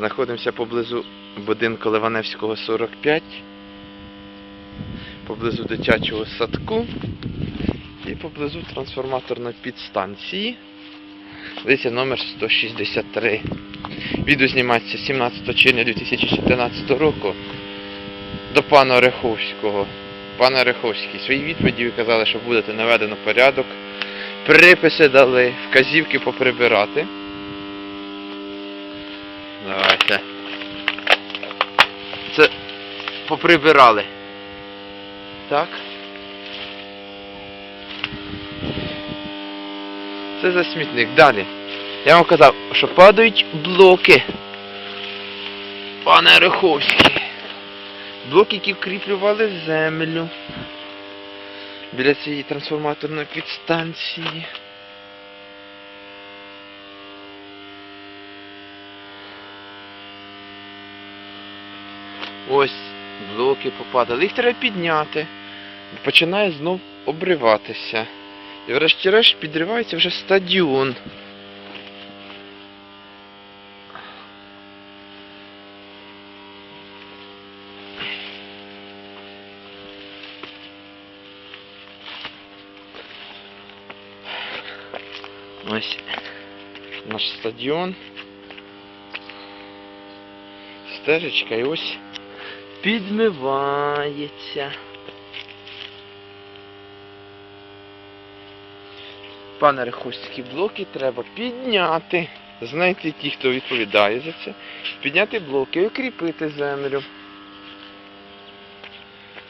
Знаходимося поблизу будинку Ливаневського 45, поблизу дитячого садку і поблизу трансформаторної підстанції. Вулиця номер 163. Відео знімається 17 червня 2014 року до пана Ореховського. Пане Ореховський, свої відповіді ви казали, що будете наведено порядок. Приписи дали, вказівки поприбирати. Давайте. Це поприбирали. Так. Це за смітник. Далі. Я вам казав, що падають блоки. Пане Риховський. Блоки, які вкріплювали землю. Біля цієї трансформаторної підстанції. Ось блоки попадали. Їх треба підняти. Починає знов обриватися. І врешті-решт підривається вже стадіон. Ось наш стадіон. Стежечка і ось підмивається. Пане Риховські блоки треба підняти. Знайти ті, хто відповідає за це. Підняти блоки і укріпити землю.